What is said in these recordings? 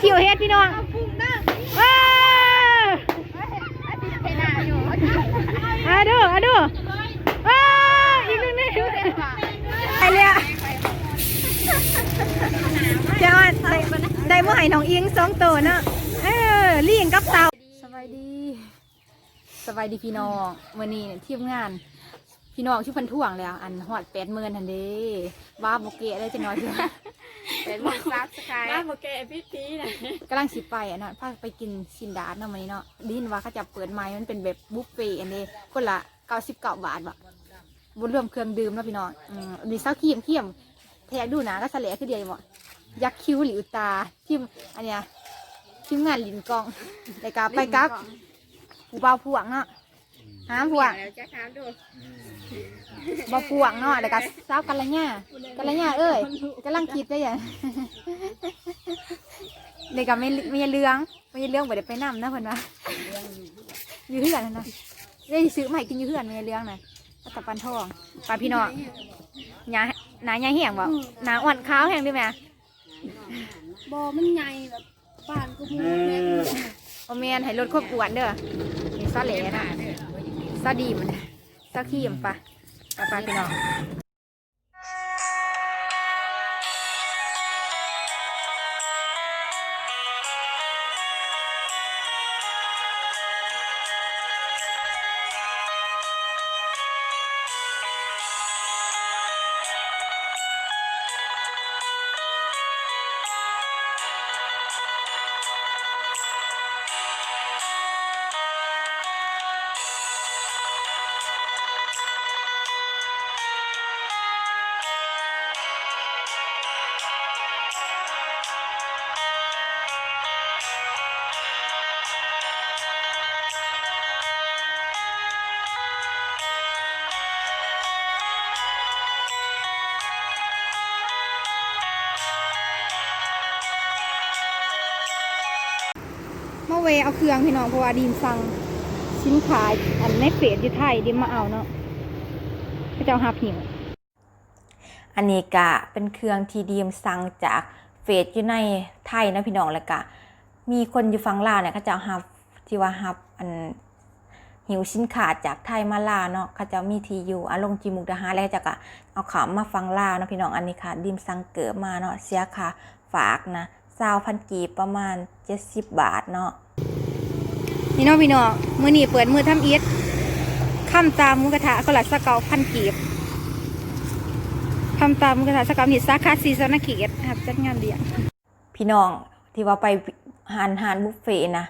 คิวเฮ็ดพี่น้องว้าวอาดูอาดูว้าวอีกหนึ่งนี่ไอเลียเจ้าอันได้ได้เมื่อไหร่น้องอิงสองตัวเนาะเออลิงกับเต่าสบายดีสบายดีพี่น้องวันนี้เนี่ยทีมงานพี่น้องชื่อพันท่วงแล้ว อันหอดแปดเมือนทันเด้บ้าโบเกะได้จะน้อยเดียว เป็นมันซับสกายบ้านโมเกะพี่ตีนะกำลังสิไปอะเนาะพาไปกินซินดาดเนาะวันนี้เนาะไดยินว่าเขาจะเปิดไม้มันเป็นแบบบุฟเฟ่ต์อันนี้คนละเก้าสิบเก้าบาทว่ะบนรวมเครื่องดื่มเนาะพี่น้องอืมดีเศร้าเขี้ยมเขี้ยมแทกดูหนะก็เสลคือเดียวหมดยักษ์คิ้วหลิวตาทิมอันเนี้ยทิมงานลินกองแต่กาไปกับผู้บ่าวพวงเนาะ หามพวงแล้วจะถามดูบ่พวงเนาะแล้วก็สาวกัลยากัลยาเอ้ยกำลังคิดได้ยังเด็กก็ไม่ไม่เรื่องไม่เรื่องบ่ได้ไปนำนะเพิ่นว่าอยู่เฮือนนั่นนะได้ซื้อมาใหม่กินอยู่เฮือนไม่เรื่องน่ะก็ตะปันทองปลาพี่น้องหนาหนาใหญ่แห้งบ่หนาอ่อนขาวแห้งด้วยไหมบอมันใหญ่แบบบ้านก็มูแม่โอเมนให้รถควบกวนเด้อนี่ซาเหล่น่ะ ซาดีมันซาขี้มปะปลาปลาพี่น้อง เอเวเอาเครื่องพี่น้องเพราะว่าดีมสั่งสินค้าอันในเฟซอยู่ไทยดีมมาเอาเนาะพระเจ้าหาผิวอันนี้กะเป็นเครื่องที่ดีมสั่งจากเฟซอยู่ในไทยนะพี่น้องแล้วกะมีคนอยู่ฝั่งลาวเนี่ยเขาเจะฮับที่ว่าฮับอันหิวสินค้าจากไทยมาลาเนาะเขาเจะมีทีอยู่อาลงจีมุกดาหาแล้วเขาจะกะเอาขามมาฟังลาเนาะพี่น้องอันนี้ค่ะ ดิมสั่งเกิดมาเนาะเสียค่าฝากนะซาวพันกีประมาณ 70 บาทเนาะ นี่เนาะพี่น้องมือนี่เปิดมือทำอีทข้ามตามหมุกระทะคนละสเกาพันกีบข้ามตามหมุกระทะสเกาหิดสาขาซีซอนนาเกียรครับจัดงานเลี้ยงพี่น้องที่ว่าไปหานหานบุฟเฟ่ต์นะ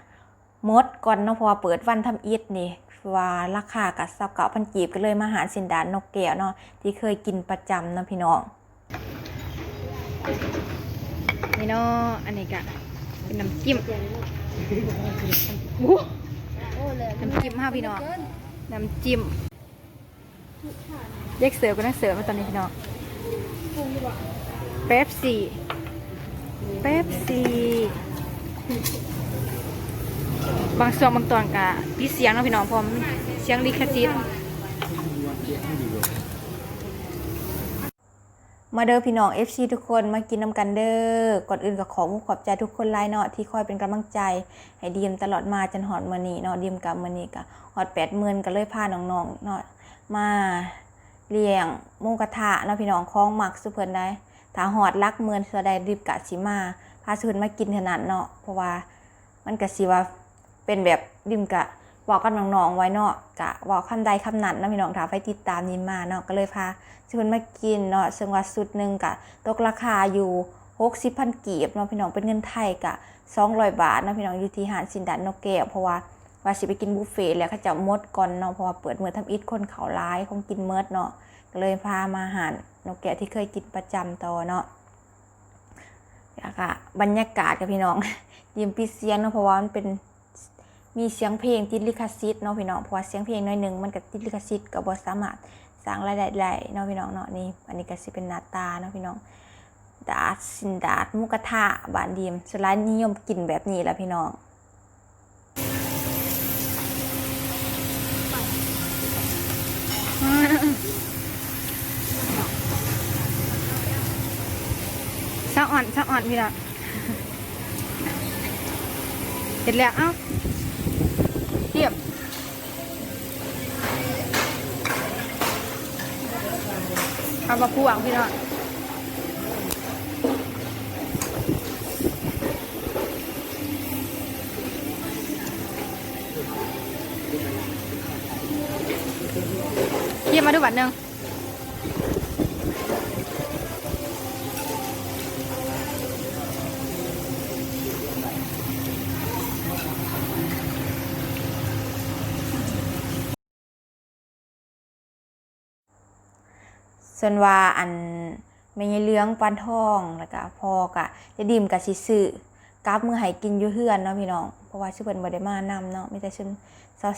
หมดก่อนเนาะเพราะว่าเปิดวันทำอีทนี่ว่าราคากับสเกาพันกีบก็เลยมาหาสินดานนกแก้วเนาะที่เคยกินประจำเนาะพี่น้องนี่เนาะอันนี้ก็ เป็นน้ำจิ้มอู้น้ำจิ้มห้าพี่น้องน้ำจิ้มเรียกเสิร์ฟก็นักเสิร์ฟมาตอนนี้พี่น้องเป๊ปซี่เป๊ปซี่บางส่วนบางตอนกะพี่เสียงเนาะพี่น้องพร้อมเสียงลิขสิทธิ์ มาเด้อพี่น้อง FC ทุกคนมากินน้ำกันเด้อ ก่อนอื่นก็ขอขอบใจทุกคนหลายเนาะที่คอยเป็นกำลังใจ ให้ดีมตลอดมาจนหอดมือนี้เนาะดีมกับมือนี้ก็หอดแปดหมื่นก็เลยพาน้องๆเนาะมาเลี้ยงมูกระทะเนาะพี่น้องคล้องหมักสุเพิ่นได้ถ้าหอดรักเมือนสวใดรีบกะสิมาพาสุเพิ่นมากินขนาดเนาะเพราะว่ามันก็สิว่าเป็นแบบดิมกะ บอกกับน้องๆไว้เนาะกะบอกคำใดคำนั้นนาะพี่น้องถ้าไปติดตามยินมาเนาะก็เลยพาสุเพิ่นมากินเนาะซึ่งว่าสุดหนึ่งกะตกราคาอยู่60,000กีบเนาะพี่น้องเป็นเงินไทยกะ200บาทนาะพี่น้องอยู่ที่หาดสินดันนกแก้วเพราะว่าว่าสิไปกินบุฟเฟ่แล้วเขาจะมดก่อนเนาะเพราะว่าเปิดเมือทำอิฐคนเขาร้ายคงกินเมิดเนาะก็เลยพามาหารนกแก้วที่เคยกินประจำต่อเนาะแล้วก็บรรยากาศกับพี่น้อง ยิมปีเสียงเนาะเพราะว่ามันเป็น มีเสียงเพลงติดลิขสิทธิ์เนาะพี่น้องเพราะว่าเสียงเพลงน้อยหนึ่งมันก็ติดลิขสิทธิ์ก็บ่สามารถสร้างรายได้ได้เนาะพี่น้องเนาะนี่อันนี้ก็สิเป็นหน้าตาเนาะพี่น้องดาดสินดาดมุกระทะบานดีมสุดท้ายนิยมกินแบบนี้แหละพี่น้องสะอ่อนสะอ่อนพี่น้องเสร็จแล้วเอ้า ทียบเอามาพวงพี่น้องเยี่ยมมาดูบัตรหนึ่ง ส่วนว่าอันไม่ใช่เลี้ยงปันทองแล้วก็พอกะจะดิ่มกับสิซื้อกลับมือให้กินอยู่เฮือนเนาะพี่น้อง เพราะว่าชื่อเพิ่นบ่ได้มานำเนาะมีแต่ชุน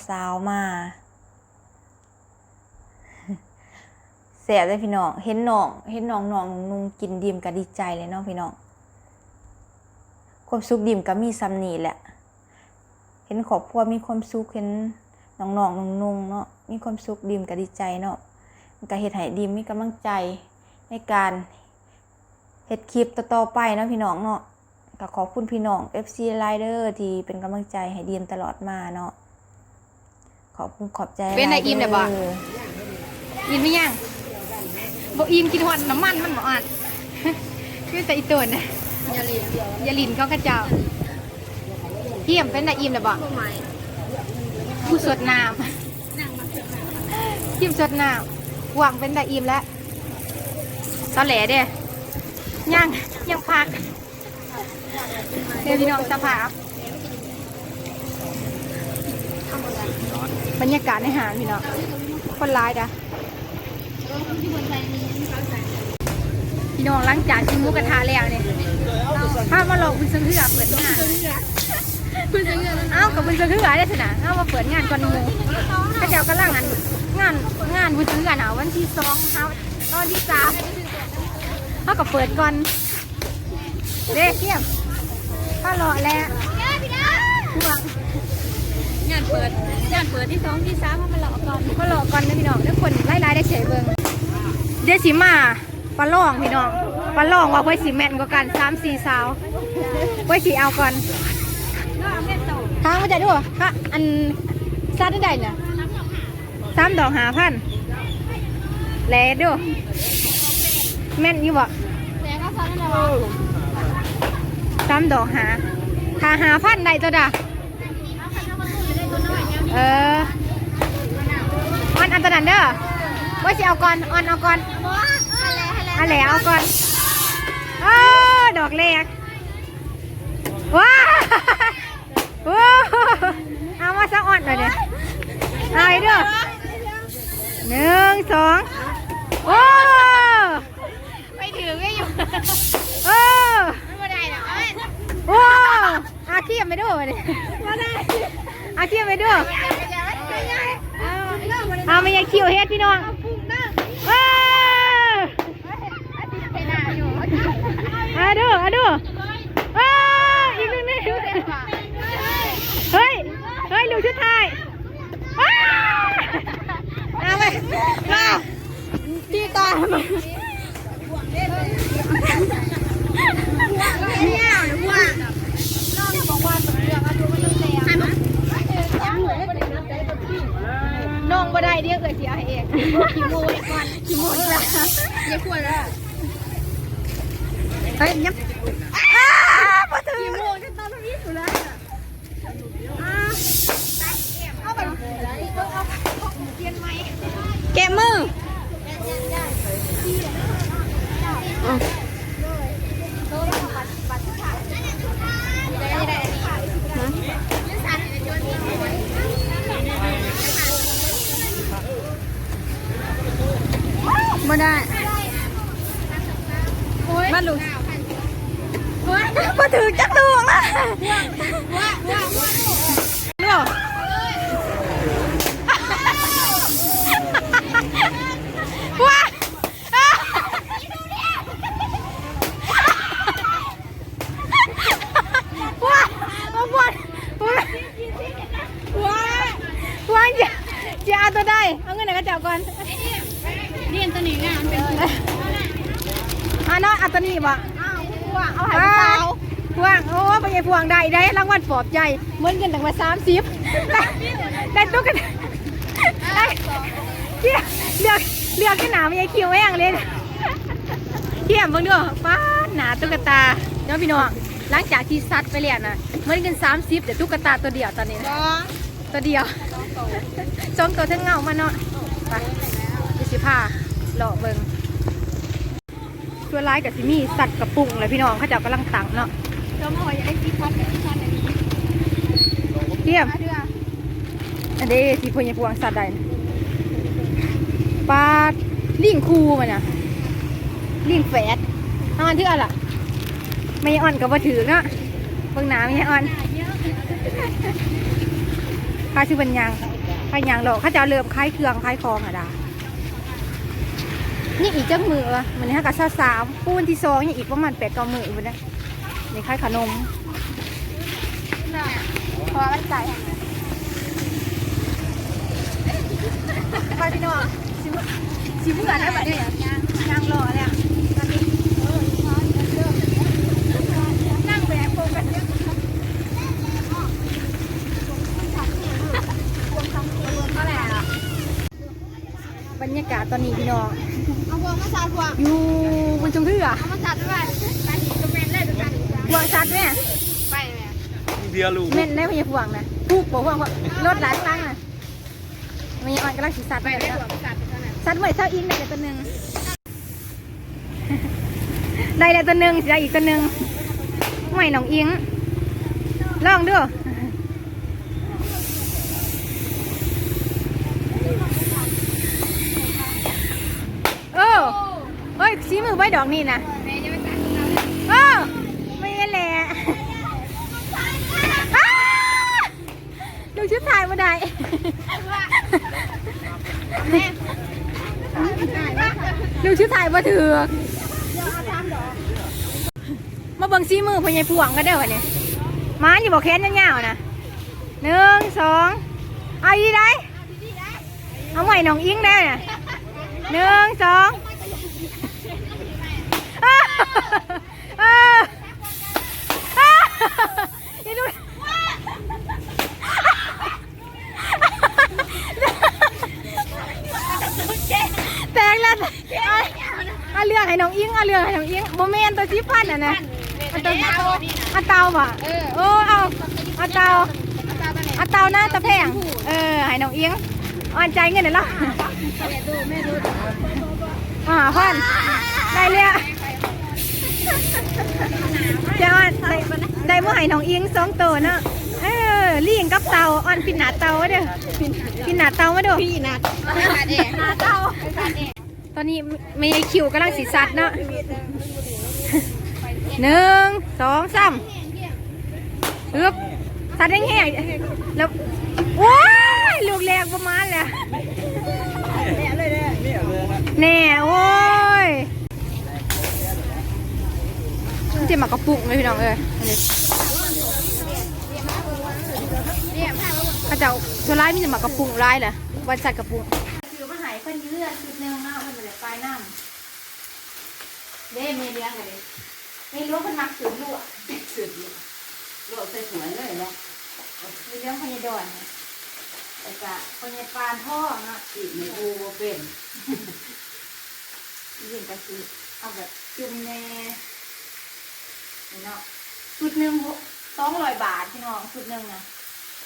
สาวๆมาแสบเลยพี่น้อง เห็นน้อง เห็นน้องน้องนุ่งกินดิ่มก็ดีใจเลยเนาะพี่น้องความสุขดิ่มก็มีซ้ำนี่แหละ เห็นครอบครัวมีความสุขเห็นน้องๆนุ่งๆเนาะมีความสุขดิ่มก็ดีใจเนาะ ก็เฮ็ดให้ดีมมีกำลังใจในการเฮ็ดคลิปต่อๆไปนะพี่น้องเนาะก็ขอบคุณพี่น้อง FC Rider ที่เป็นกำลังใจให้ดีมตลอดมาเนาะขอบคุณขอบใจเป็นไงหลายอิ่มเด้บ่อินไม่ยังบ่อินกินหอนน้ำมันมันบ่อ่านคือแต่อีตัวน่ะยาลินยาลินเขากระเจ้าเยี่ยมเป็นได้อิ่มเลยบ่ผู้สดน้ำอิ่มสดน้ำ หวังเป็นได้อิ่มแล้วตอแหลเด้ยังยังพักเดี๋ยวพี่น้องสภาพบรรยากาศในหารพี่น้องคนร้ายจ้ะพี่น้องหลังจากกินมูกกระทะแล้วเนี่ยถ้ามาลองบุญสังเหือเปิดงานเอ้ากับบุญสังเหือได้สินะเอ้ามาเปิดงานก่อนมูข้าเจ้ากำลังงานานงานบุญสังเอหนาววันที่สองเท้าตอนที่สามเขากับเปิดก่อนเด้เทียบก็รอแล้วห่วงงานเปิดงานเปิดที่สองที่สามมันหลอก่อนมารอก่อนนะพี่น้องทุกคนไล่ๆได้เฉยเบิ่งเดี๋ยวสิมาปลาล่องพี่น้องปลาล่องว่าไว้สิแม่นกว่ากันสามสี่สาวไว้สิเอาก่อนทางมาจากดูฮะอันซาดได้ใดเนี่ยสามดอกหาพัน แลดูแม่นอยู่บ่แต่ก็ซ้อนอะไรวะสามดอกหาหาหาพันได้ตัวดาเออออนอันตวนั้นเด้อไว้สิเอาก่อนออนเอาก่อนอะไรเอาแหลเอาก่อนโอ้ดอกเล็กว้าโอ้เอามาสักอ่อนหน่อยเดี๋ยเอาอีกเด้อ หนึ่งสองโอ้ไม่ถือไม่อยู่โอ้ไม่ได้หรอกเอ้ยโอ้อาเทียมไปดูมาดิไม่ได้อาเทียมไปดูไม่ได้เอาเอาไม่ยังคิวเฮ็ดพี่น้องพุ่งนั่งเอ้ยไปหน้าอยู่เอาดูเอาดูเอ้ยอีกหนึ่งนี่เฮ้ย เฮ้ยลูกชุดไทยอ้าเอาไปมาตีตามา เนี่ยหรือ ว่าน้องบอกว่าเรื่องอายุมันต้องเสียใช่ไหมยังเหลือไม่ได้นับใจตัวพี่น้องบ่ได้เดี๋ยวเกิดเสียให้เองขี้โมยก่อนขี้โมยละอย่าควรแล้วเฮ้ยยับอ้าบ่ถึง ขี้โมยจะตอนนี้อยู่แล้วอะเอาไปเอาเปลี่ยนไหม แกะมือ ไม่ได้มาลูกมาถึงจักรวงละเนาะว้าว้าเอาบอลว้าว้าว้าจะจะเอาตัวได้ เอาเงินไหนก็จับก่อน เรียนตัวนี้งานเป็นอะน้อยเอาตัวนี้บ่อ้าวว่าเอาเอาหายไปไปเปล่าเปล่าพวงโอ้ไปไงพวงได้ได้รางวัลปลอบใจเหมือนกันตั้งมาสามสิบได้ได้ตุ๊กตาได้เลือกเลือกเลือกกันหนาไม่ใช่คิวไม่ยังเลยเทียมเบิ่งดูป้าดหนาตุ๊กตาเดี๋ยวพี่น้องหลังจากที่ซัดไปแล้วนะเหมือนกันสามสิบแต่ตุ๊กตาตัวเดียวตอนนี้นะตัวเดียวสองตัวทั้งเงามาเนาะไปดิ สิผ้าเลาะเบิงตัวร้ายกับซิมี่สัตว์กระปุงเลยพี่น้องเขาจ้ากำลังตังเนาะเจ้าหมอยไอ้ที่พัดไอ้ที่พัดอันนี้เทียมอันนี้สีพญพวงสัตว์ใดปลาลิงคูมันนะลิงแฝดอาอันที่อ่อนล่ะไม่อ่อนกับว่าถือเนาะเบิ่งหนาไม่อ่อนข้าชื่อบัญญังข้ายางหรอกข้าจะเอาเริ่มคล้ายเครื่องคล้ายคองอะดา นี่อีกจักมือวะมันนี่ฮะกับซาสามปูนที่สองยังอีกประมาณแปดเก้ามืออยู่นะนี่คล้ายขนมพอมันใส่ไปพี่น้องชิมชิมเหมือนนะแบบนี้ยางรอเลยอะตอนนี้นั่งแบบโฟกัสเนี่ยบรรยากาศตอนนี้พี่น้องเอาพวง มาสาดพวงอยู่บนชมเรือเอามาสาดด้วยไปกระเบนได้ด้วยกันพวงชัดไหมไปแม่เดียวลูกเม่นได้พยาพวงนะพูกบอกพวงว่ารถหลายครั้งนะมันยังอ่อนกำลังสีสัตว์ไปไปได้แล้วพวงสาดเท่านั้นสัตว์เหมือนเท่าอิงได้แต่ตัวหนึ่งได้แล้วตัวหนึ่งสิได้อีกตัวหนึ่งไม่น้องอิงลองดูโอ้เฮ้ยชี้มือ ไว้ดอกนี่นะแม่จะไปสาดเขาเออไม่แหละอ้าดูชุดถ่ายมาได้แม่ได้ว่าดูชุดถ่ายมาถือมาเบิ่งซีมือพญายพวงก็ได้วะเนี่ยมาอย่าบอกแค้นยาวๆนะหนึ่งสองเอาอีได้เอาใหม่น้องอิงได้น่ะหนึ่งสองอ้าวอ้าวอ้าวอีดู แตกแล้วเอาเอาเรื่องให้น้องอิงเอาเรื่องให้น้องอิงโมเมนตัวชิพันอะนะเอาตัวเอาเตาบ่ะโอ้เอาเอาเตาเอาเตาหน้าตะแพงเออให้น้องอียงอ่อนใจเงินเดี๋ยวเราอ่าพันได้เลยอะ เจ้าอ่อนได้ได้เมื่อให้น้องเอียงสองตัวเนาะเออลี่ยงกับเตาอ่อนปินหนาเตาไว้เด้อปินหนาเตามาดูพี่นัดสาดเองหนาเตาตอนนี้มีคิวกำลังสีสัตว์เนาะหนึ่งสองสามอึบสัตว์แห้งๆแล้วว้ายลูกแรกประมาณเลยแน่โอ้ย มันจะหมักกระปุกเลยพี่น้องเอ้ยอันนี้ข้าเจ้าตัวร้ายมีแต่หมักกระปุกร้ายเหรอวันสัตว์กระปุกคือมาหายคนเลือดชุดแนวหน้าคนแบบปลายน้ำเด้เมเลี้ยงอะไรเมเลี้ยงคนมักสืบลวกสืบโลกใส่สวยเลยเนาะมีเรื่องพญาดอนนะแต่กะพญาปานพ่อเนาะอีกในอูบ่เป็นอีเห็นก็คือเอาแบบจุ่มแน่ นี่เนาะชุดหนึ่งสองร้อยบาทพี่น้องชุดหนึ่งนะ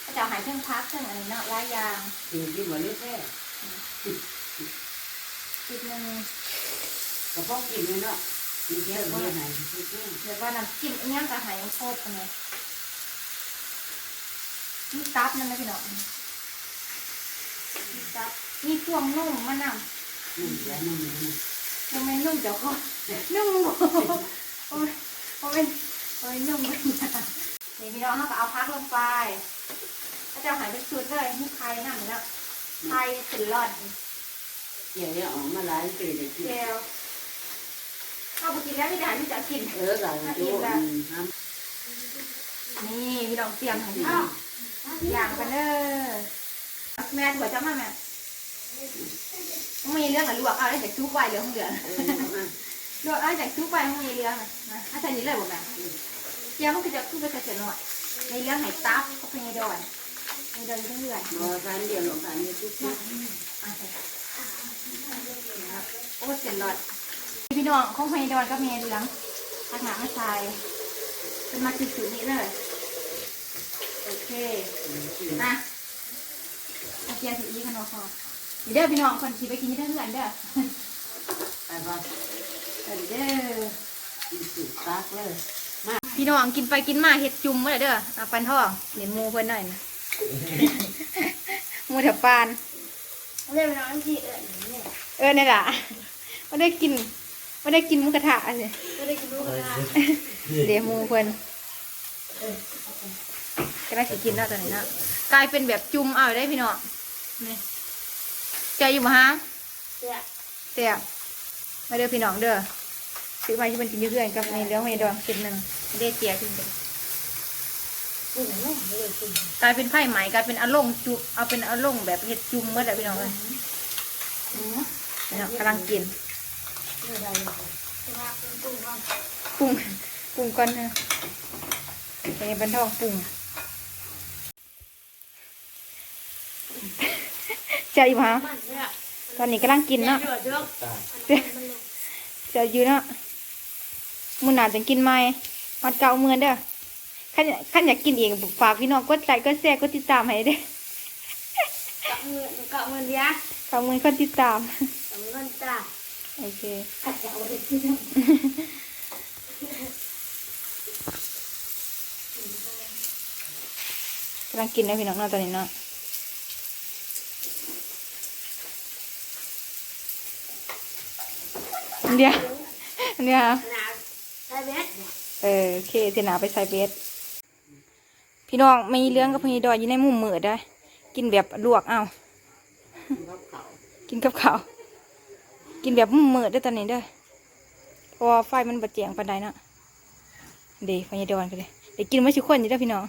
ก็จะเอาหายเครื่องพักเครื่องอะไรเนาะหลายอยางกินที่บ่ได้แท้ชุดหนึ่งก็พอกินเลยเนาะกินเที่ยวเที่ยวไหนกินเที่ยวเดี๋ยวว่าน้ำจิ้มอันนี้ก็หายโคตรอันนี้นี่ตับนั่นนะพี่น้องนี่ตับนี่พวงนุ่มมะนาวนุ่มแล้วนุ่มแล้วทำไมนุ่มเจ้าก็นุ่ม โอ้ยโอ้ยโอ้ยนุ่มเลยนะนี่พี่น้องเขาก็เอาพักลงไปถ้าจะหายเป็นสุดเลยนี่ไข่นั่นแล้วไข่สุดรอดเกี่ยวเนี่ยออกมาหลายปีเลยที่เจลเอาไปกินแล้วไม่ได้ที่จะกินเออเราดูอืมทนี่พี่น้องเตรียมให้ข้าวอย่างกันเด้อแม่ถั่วจ้ามาแม่มีเรื่องอะไรลวกเอาได้จากซุปไว้เหลืองเหลือ งำเอออะลวกเอาจากซุปไว้มีเรื่องนะถ้าใส่นี้เลยบอกแม่กิจียวมันก็จะคือไปใส่เสียหน่อยในเรื่องไหตับก็เป็นไงดอนไงดอนเพื่อนบ่ทานเดียวหลงทานนี่ทุกทุกโอ้เสียหลอดพี่น้องของไงดอนก็เมยเหลืองทักหนามาใส่เป็นมาจุดจุดนี้เลยโอเคนะเอาเจียวสีอีกันเนาะพอเดี๋ยวพี่น้องคนขี่ไปกินที่เพื่อนเด้อไปบ่เดี๋ยวเด้อกินสุดตักเลยพี่น้องกินไปกินมาเห็ดจุ่มเมื่อเด้อเอาปันทองเดี๋ยวหมูเพิ่นหน่อยนะหมูแถวปานเรียกน้องที่เอิญเนี่ยเออนี่นล่ะไม่ได้กินไม่ได้กินหมูกระทะเลยก็ได้กินลูกกระทะเดี๋ยวหมูเพิ่นก็ได้สิกินแล้วตอนนี้นะกลายเป็นแบบจุ่มเอาได้พี่น้องนี่ใจอยู่บ่ฮะเนี่ยเสียบมาเด้อพี่น้องเด้อ ซื้อมาที่มันกินเยอะๆกับในเรื่องไม่ดองกินหนึ่งไม่ได้เสียขึ้นไปอืมไม่ได้กินกลายเป็นไผ่ไหมกลายเป็นอารมณ์จุเอาเป็นอารมณ์แบบเห็ดจุ่มเมื่อไหร่พี่น้องเลยพี่น้องกำลังกินไม่ได้เลยว่าเป็นกุ้งว่าปรุงปรุงก่อนนะไปบันทองปรุงเจ้าอยู่ฮะมันเนี่ยตอนนี้กำลังกินเนาะเดือดเดือดเจ้าอยู่เนาะ มือหนาจะกินไหมมัดเก่าเมือนเด้อขันขันอยากกินเองฝากพี่น้องกดไลค์กดแชร์กดติดตามให้เด้อกับมือกับมือเดียฝากมือคนติดตามกับมือกันจ้าโอเคอาจจะเอาไปกินกำลังกินนะพี่น้องเนาะตอนนี้เนาะเดี๋ยวเดี๋ยวหนาใช้ เบ็ดเออโอเคเสนาไปใส่เบสพี่น้องมีเรื่องกับพี่ดอยอยู่ในมุมมือได้ กินแบบลวกเอา้ากินกับข้าวกินแบบมุมมือได้ตอนนี้ได้พอไฟมันบดเจียงปันใดนะเดี๋ยวพี่ดอยกันเลยเดี๋ยวกินไม่ชิคนอยู่ได้พี่น้อง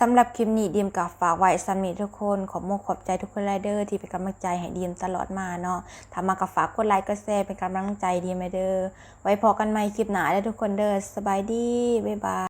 สำหรับคลิปนี้ดีมกับฝากไว้สำหรับทุกคนขอบมกขอบใจทุกคนไลเดอร์ที่เป็นกำลังใจให้ดีมตลอดมาเนาะทำมากับฝากกดไลค์กดแชร์เป็นกำลังใจดีมไว้เด้อไว้พอกันใหม่คลิปหน้าเด้อทุกคนเด้อสบายดี บ๊ายบาย